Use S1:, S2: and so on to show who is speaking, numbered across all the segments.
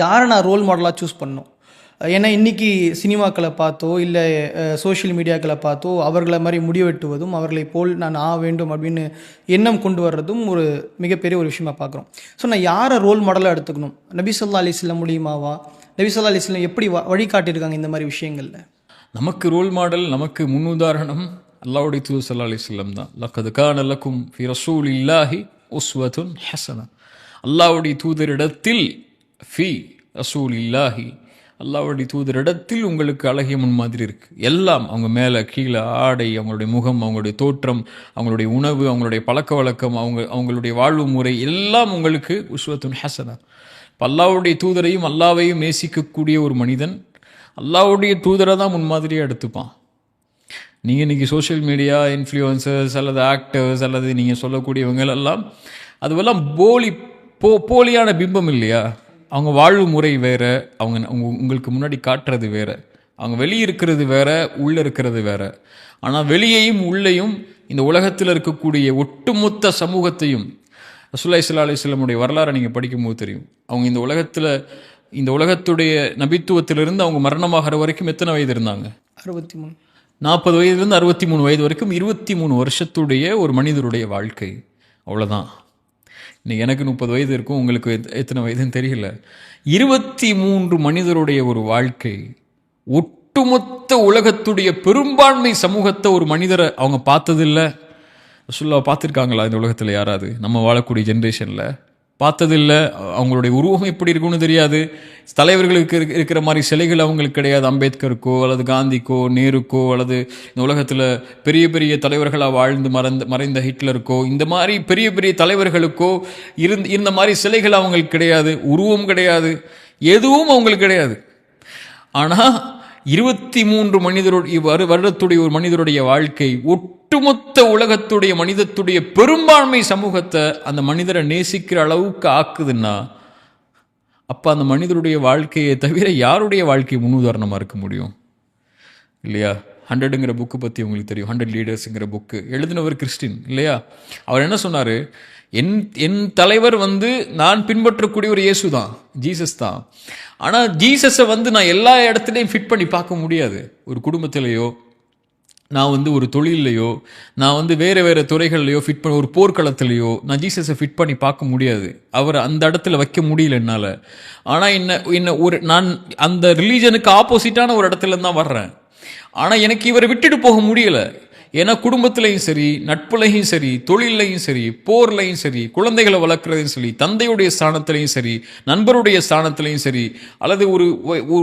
S1: யாரை நான் ரோல் மாடலாக சூஸ் பண்ணணும்? ஏன்னா இன்றைக்கி சினிமாக்களை பார்த்தோ இல்லை சோஷியல் மீடியாக்களை பார்த்தோ அவர்களை மாதிரி முடிய வெட்டுவதும் அவர்களை போல் நான் ஆ வேண்டும் அப்படின்னு எண்ணம் கொண்டு வர்றதும் ஒரு மிகப்பெரிய ஒரு விஷயமா பார்க்குறோம். ஸோ நான் யாரை ரோல் மாடலாக எடுத்துக்கணும்? நபிசல்லா அலிஸ்லாம் மூலியமாவா? நபிசல்லா அலிஸ்லாம் எப்படி வழிகாட்டியிருக்காங்க இந்த மாதிரி விஷயங்களில்?
S2: நமக்கு ரோல் மாடல் நமக்கு முன்னுதாரணம் அல்லாவுடைய தூது சல்லா அலிஸ்லம் தான். லக்கது கான லக்கும் ஃபி ரசூல் இல்லாஹி உஸ்வதுன் ஹசனா. அல்லாவுடைய தூதரிடத்தில் ஃபி ரசூல் இல்லாஹி அல்லாவுடைய தூதரிடத்தில் உங்களுக்கு அழகிய முன்மாதிரி இருக்குது எல்லாம் அவங்க மேலே கீழே ஆடை அவங்களுடைய முகம் அவங்களுடைய தோற்றம் அவங்களுடைய உணவு அவங்களுடைய பழக்க வழக்கம் அவங்க அவங்களுடைய வாழ்வு முறை எல்லாம் உங்களுக்கு உஸ்வத்துன் ஹசனா. இப்போ அல்லாவுடைய தூதரையும் அல்லாவையும் நேசிக்கக்கூடிய ஒரு மனிதன் அல்லாவுடைய தூதரை தான் முன்மாதிரியாக எடுத்துப்பான். நீங்கள் இன்றைக்கி சோஷியல் மீடியா இன்ஃப்ளூயன்சர்ஸ் அல்லது ஆக்டர்ஸ் அல்லது நீங்கள் சொல்லக்கூடியவங்களெல்லாம் அதுவெல்லாம் போலி போ போலியான பிம்பம் இல்லையா? அவங்க வாழ்வு முறை வேற அவங்க உங்க- உங்களுக்கு முன்னாடி காட்டுறது வேற. அவங்க வெளியே இருக்கிறது வேற உள்ளே இருக்கிறது வேற. ஆனால் வெளியேயும் உள்ளேயும் இந்த உலகத்தில் இருக்கக்கூடிய ஒட்டுமொத்த சமூகத்தையும் ரசூல்லா இஸ்லா அலிஸ்லமுடைய வரலாறை நீங்கள் படிக்கும்போது தெரியும். அவங்க இந்த உலகத்தில் இந்த உலகத்துடைய நபித்துவத்திலிருந்து அவங்க மரணமாகிற வரைக்கும் எத்தனை வயது இருந்தாங்க?
S1: அறுபத்தி மூணு.
S2: நாற்பது வயதுலேருந்து அறுபத்தி மூணு வயது வரைக்கும் இருபத்தி மூணு வருஷத்துடைய ஒரு மனிதருடைய வாழ்க்கை. அவ்வளோதான் இன்னைக்கு எனக்கு முப்பது வயது இருக்கும் உங்களுக்கு எத்தனை வயதுன்னு தெரியல. இருபத்தி மூன்று மனிதருடைய ஒரு வாழ்க்கை ஒட்டுமொத்த உலகத்துடைய பெரும்பான்மை சமூகத்தை ஒரு மனிதரை அவங்க பார்த்ததில்ல. ரசுல்லா பார்த்துருக்காங்களா இந்த உலகத்தில் யாராவது? நம்ம வாழக்கூடிய ஜென்ரேஷனில் பார்த்ததில்ல. அவங்களுடைய உருவம் எப்படி இருக்கும்னு தெரியாது. தலைவர்களுக்கு இருக்கிற மாதிரி சிலைகள் அவங்களுக்கு கிடையாது. அம்பேத்கருக்கோ அல்லது காந்திக்கோ நேருக்கோ அல்லது இந்த உலகத்தில் பெரிய பெரிய தலைவர்களாக வாழ்ந்து மறந்த மறைந்த ஹிட்லருக்கோ இந்த மாதிரி பெரிய பெரிய தலைவர்களுக்கோ இருந்த இந்த மாதிரி சிலைகள் அவங்களுக்கு கிடையாது. உருவம் கிடையாது. எதுவும் அவங்களுக்கு கிடையாது. ஆனால் இருபத்தி மூன்று மனிதருடைய வரு- வருடத்துடைய ஒரு மனிதருடைய வாழ்க்கை ஒட்டுமொத்த உலகத்துடைய மனிதத்துடைய பெரும்பான்மை சமூகத்தை அந்த மனிதரை நேசிக்கிற அளவுக்கு ஆக்குதுன்னா அப்போ அந்த மனிதருடைய வாழ்க்கையை தவிர யாருடைய வாழ்க்கை முன்னுதாரணமாக இருக்க முடியும்? இல்லையா? ஹண்ட்ரடுங்கிற புக்கு பற்றி உங்களுக்கு தெரியும். ஹண்ட்ரட் லீடர்ஸுங்கிற புக்கு எழுதினவர் கிறிஸ்டின் இல்லையா? அவர் என்ன சொன்னார்? என் என் தலைவர் வந்து நான் பின்பற்றக்கூடிய ஒரு இயேசு தான். ஜீசஸ் தான். ஆனால் ஜீசஸை வந்து நான் எல்லா இடத்துலையும் ஃபிட் பண்ணி பார்க்க முடியாது. ஒரு குடும்பத்திலேயோ நான் வந்து ஒரு தொழில்லையோ நான் வந்து வேறு வேறு துறைகள்லையோ ஃபிட் பண்ண ஒரு போர்க்களத்துலையோ நான் ஜீசஸை ஃபிட் பண்ணி பார்க்க முடியாது. அவரை அந்த இடத்துல வைக்க முடியல என்னால். ஆனால் என்ன என்ன ஒரு நான் அந்த ரிலீஜனுக்கு ஆப்போசிட்டான ஒரு இடத்துல தான் வர்றேன். ஆனால் எனக்கு இவரை விட்டுட்டு போக முடியலை. ஏன்னா குடும்பத்திலையும் சரி நட்புலையும் சரி தொழிலையும் சரி போர்லையும் சரி குழந்தைகளை வளர்க்குறதையும் சரி தந்தையுடைய ஸ்தானத்திலையும் சரி நண்பருடைய ஸ்தானத்திலையும் சரி அல்லது ஒரு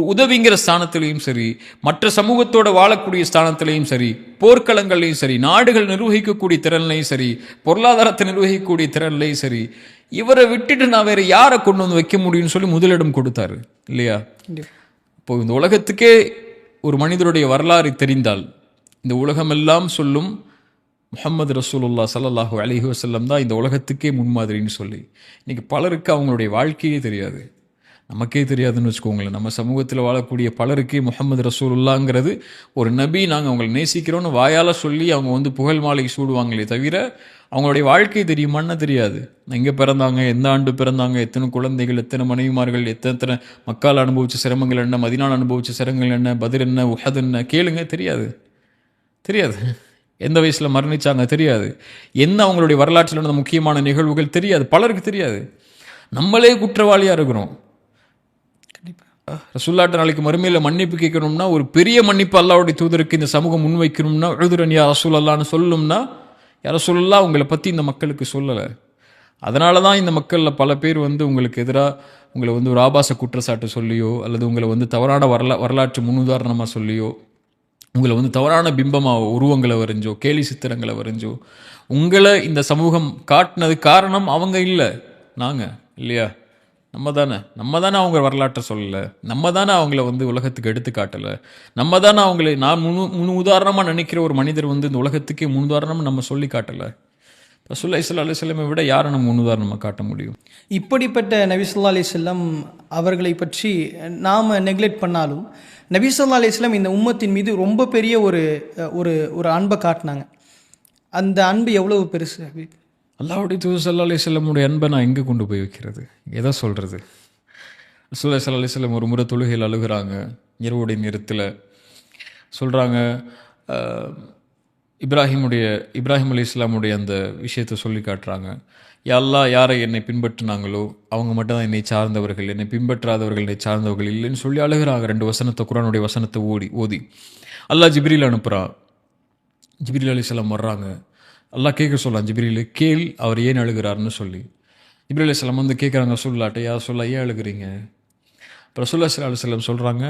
S2: உதவிங்கிற ஸ்தானத்திலையும் சரி மற்ற சமூகத்தோட வாழக்கூடிய ஸ்தானத்திலையும் சரி போர்க்களங்கள்லையும் சரி நாடுகள் நிர்வகிக்கக்கூடிய திறன்லையும் சரி பொருளாதாரத்தை நிர்வகிக்கக்கூடிய திறன்லையும் சரி இவரை விட்டுட்டு நான் வேற யாரை கொண்டு வந்து வைக்க முடியும்னு சொல்லி முதலிடம் கொடுத்தாரு இல்லையா? இப்போ இந்த உலகத்துக்கே ஒரு மனிதருடைய வரலாறு தெரிந்தால் இந்த உலகமெல்லாம் சொல்லும் முஹம்மது ரசூலுல்லா சல்லாஹூ அலைஹி வசல்லம் தான் இந்த உலகத்துக்கே முன்மாதிரின்னு சொல்லி. இன்றைக்கி பலருக்கு அவங்களுடைய வாழ்க்கையே தெரியாது. நமக்கே தெரியாதுன்னு வச்சுக்கோங்களேன். நம்ம சமூகத்தில் வாழக்கூடிய பலருக்கே முகமது ரசூலுல்லாங்கிறது ஒரு நபி நாங்கள் அவங்களை நேசிக்கிறோன்னு வாயால் சொல்லி அவங்க வந்து புகழ் மாலை சூடுவாங்களே தவிர அவங்களுடைய வாழ்க்கை தெரியுமான்னு தெரியாது. எங்கே பிறந்தாங்க எந்த ஆண்டு பிறந்தாங்க எத்தனை குழந்தைகள் எத்தனை மனைவிமார்கள் எத்தனை எத்தனை மக்கள் அனுபவித்த சிரமங்கள் என்ன மதினால் அனுபவித்த சிரமங்கள் என்ன பதில் என்ன உஹது என்ன கேளுங்க தெரியாது. தெரியாது. எந்த வயசில் மரணிச்சாங்க தெரியாது. என்ன அவங்களுடைய வரலாற்றில் நடந்த முக்கியமான நிகழ்வுகள் தெரியாது. பலருக்கு தெரியாது. நம்மளே குற்றவாளியாக இருக்கிறோம். ரசுல்லாட்ட நாளைக்கு மறுமையில் மன்னிப்பு கேட்கணும்னா ஒரு பெரிய மன்னிப்பு அல்லாவுடைய தூதருக்கு இந்த சமூகம் முன்வைக்கணும்னா எழுதுரன் யா ரசூல் அல்லான்னு சொல்லணும்னா யார சொல்லலாம் உங்களை பற்றி இந்த மக்களுக்கு சொல்லலை. அதனால தான் இந்த மக்களில் பல பேர் வந்து உங்களுக்கு எதிராக உங்களை வந்து ஒரு ஆபாச குற்றச்சாட்டு சொல்லியோ அல்லது உங்களை வந்து தவறான வரலா வரலாற்று முன்னுதாரணமாக சொல்லியோ உங்களை வந்து தவறான பிம்பமாக உருவங்களை வரைஞ்சோ கேலி சித்திரங்களை வரைஞ்சோ உங்களை இந்த சமூகம் காட்டினது காரணம் அவங்க இல்லை. நாங்கள் இல்லையா? நம்ம தானே. நம்ம தானே அவங்க வரலாற்றை சொல்லலை. நம்ம தானே அவங்கள வந்து உலகத்துக்கு எடுத்து காட்டலை. நம்ம தானே அவங்களை நான் முன் முன் உதாரணமாக நினைக்கிற ஒரு மனிதர் வந்து இந்த உலகத்துக்கே முன் உதாரணமாக நம்ம சொல்லி காட்டலை. ரசுல்லா இஸ்லா செல்லமை விட யாரை நம்ம முன்னுதாரணமாக காட்ட முடியும்?
S1: இப்படிப்பட்ட நபிசுல்லா அலி செல்லம் அவர்களை பற்றி நாம் நெக்லெக்ட் பண்ணாலும் நபி ஸல்லல்லாஹு அலைஹி இந்த உம்மத்தின் மீது ரொம்ப பெரிய ஒரு ஒரு ஒரு அன்பை காட்டினாங்க. அந்த அன்பு எவ்வளவு பெருசு ஹபீப்
S2: அல்லாவுடைய தூது சல்லா அலி செல்லமுடைய அன்பை நான் எங்கே கொண்டு போய் வைக்கிறது? எதை சொல்கிறது சுல்லா சல்லா அலி வஸல்லம் ஒரு முறை தொழுகையில் அழுகுறாங்க இரவுடைய நேரத்தில். சொல்கிறாங்க இப்ராஹிமுடைய இப்ராஹிம் அலி இஸ்லாமுடைய அந்த விஷயத்தை சொல்லி காட்டுறாங்க. யாரெல்லாம் யாரை என்னை பின்பற்றினாங்களோ அவங்க மட்டும் தான் என்னை சார்ந்தவர்கள் என்னை பின்பற்றாதவர்கள் என்னை சார்ந்தவர்கள் இல்லைன்னு சொல்லி அழுகிறாங்க. ரெண்டு வசனத்தை குரானுடைய வசனத்தை ஓடி ஓதி. அல்லாஹ் ஜிப்ரீல் அனுப்புகிறான் ஜிப்ரீல் அலிஸ்லாம் வர்றாங்க. அல்லாஹ் கேட்க சொல்லலாம் ஜிப்ரீல் கேள் அவர் ஏன் அழுகிறாருன்னு சொல்லி. ஜிப்ரீல் அலிஸ்லாம் வந்து கேட்குறாங்க சொல்லாட்ட யார் சொல்ல ஏன் அழுகிறீங்க? அப்புறம் சுல்லா அலுவலம் சொல்கிறாங்க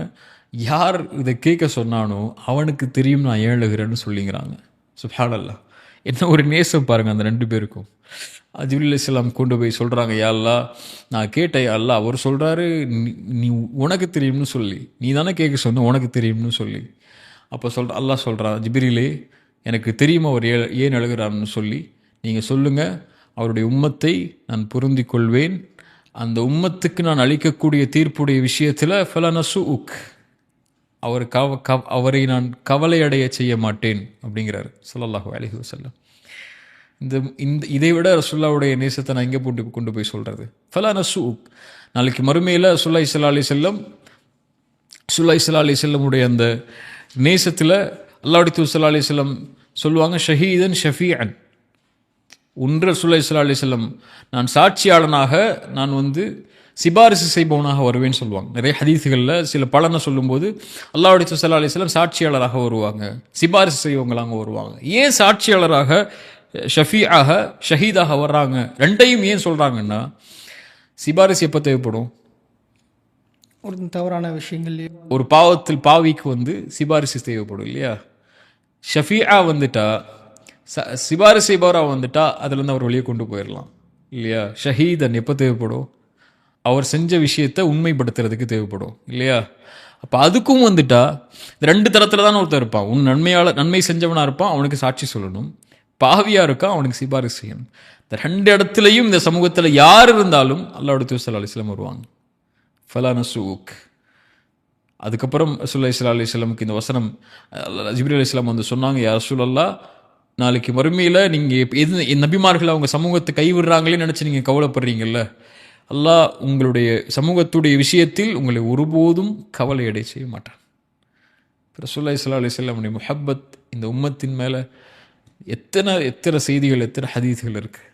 S2: யார் இதை கேட்க சொன்னானோ அவனுக்கு தெரியும் நான் ஏன் அழுகிறேன்னு சொல்லிங்கிறாங்க. சுப்ஹானல்லா என்ன ஒரு நேசம் பாருங்கள் அந்த ரெண்டு பேருக்கும். ஜிப்ரீல் இஸ்லாம் கொண்டு போய் சொல்கிறாங்க யாழ்லா நான் கேட்டேன் அல்லா அவர் சொல்கிறாரு நீ உனக்கு தெரியும்னு சொல்லி. நீ தானே கேட்க சொன்ன உனக்கு தெரியும்னு சொல்லி. அப்போ சொல் அல்லா சொல்கிறான் ஜிபிரிலே எனக்கு தெரியும் அவர் ஏ ஏன் எழுகிறார்னு சொல்லி. நீங்கள் சொல்லுங்கள் அவருடைய உம்மத்தை நான் பொருந்தி கொள்வேன். அந்த உம்மத்துக்கு நான் அளிக்கக்கூடிய தீர்ப்புடைய விஷயத்தில் ஃபலனசு உக் அவர் கவ கவ அவரை நான் கவலையடைய செய்ய மாட்டேன் அப்படிங்கிறார். சொல்லல்லாஹு அலைஹி வசல்லம் இந்த இந்த இதை விட ரசுல்லாவுடைய நேசத்தை நான் எங்கே போட்டு கொண்டு போய் சொல்கிறது ஃபலா நசூக் நாளைக்கு மறுமையில் சுல்லா இஸ்லா அலி செல்லம் சுல்லா இஸ்லா அலி செல்லமுடைய அந்த நேசத்தில் அல்லாடி துசல்லா அலி செல்லம் சொல்லுவாங்க ஷஹீதன் ஷஃபீஅன். ஒன்று சுல்லா இஸ்லா அலி செல்லம் நான் சாட்சியாளனாக நான் வந்து சிபாரிசு செய்பவனாக வருவேன்னு சொல்லுவாங்க. நிறைய ஹதீஸுகளில் சில பலனை சொல்லும்போது அல்லாஹுடைய சுல்லா அலி செல்லம் சாட்சியாளராக வருவாங்க. சிபாரிசு செய்வங்களாங்க வருவாங்க. ஏன் சாட்சியாளராக ஷஃபியாக ஷஹீதாக வர்றாங்க? ரெண்டையும் ஏன் சொல்கிறாங்கன்னா சிபாரிசு எப்போ தேவைப்படும்?
S1: ஒரு தவறான விஷயங்கள்லையோ
S2: ஒரு பாவத்தில் பாவிக்கு வந்து சிபாரிசு தேவைப்படும் இல்லையா? ஷஃபியா வந்துட்டா சிபாரிசு செய்பவராக வந்துட்டா அதுலேருந்து அவர் வெளியே கொண்டு போயிடலாம் இல்லையா? ஷஹீதன் எப்போ தேவைப்படும்? அவர் செஞ்ச விஷயத்தை உண்மைப்படுத்துறதுக்கு தேவைப்படும் இல்லையா? அப்போ அதுக்கும் வந்துட்டா இந்த ரெண்டு தரத்தில் தான் ஒருத்தர் இருப்பான். உன் நன்மையால் நன்மை செஞ்சவனாக இருப்பான் அவனுக்கு சாட்சி சொல்லணும். பாவியாக இருக்கான் அவனுக்கு சிபாரிசு செய்யணும். இந்த ரெண்டு இடத்துலையும் இந்த சமூகத்தில் யார் இருந்தாலும் அல்லாஹ் தூசல் அலிஸ்லாம் வருவாங்க. ஃபலானசூக் அதுக்கப்புறம் ரசூல்லா இஸ்லா அலி இஸ்லாமுக்கு இந்த வசனம் ஜிப்ரி அலி இஸ்லாம் வந்து சொன்னாங்க யா ரசூலல்லா நாளைக்கு மறுமையில் நீங்கள் எது நபிமார்கள் அவங்க சமூகத்தை கைவிடுறாங்களே நினச்சி நீங்கள் கவலைப்படுறீங்கல்ல? அல்லாஹ் உங்களுடைய சமூகத்துடைய விஷயத்தில் உங்களை ஒருபோதும் கவலை அடை செய்ய மாட்டான். ரசூல்லா இஸ்லா அலி இஸ்லாமுடைய முஹப்பத் இந்த உம்மத்தின் மேலே எத்தனை எத்தனை செய்திகள் எத்தனை ஹதீஸ்கள் இருக்குது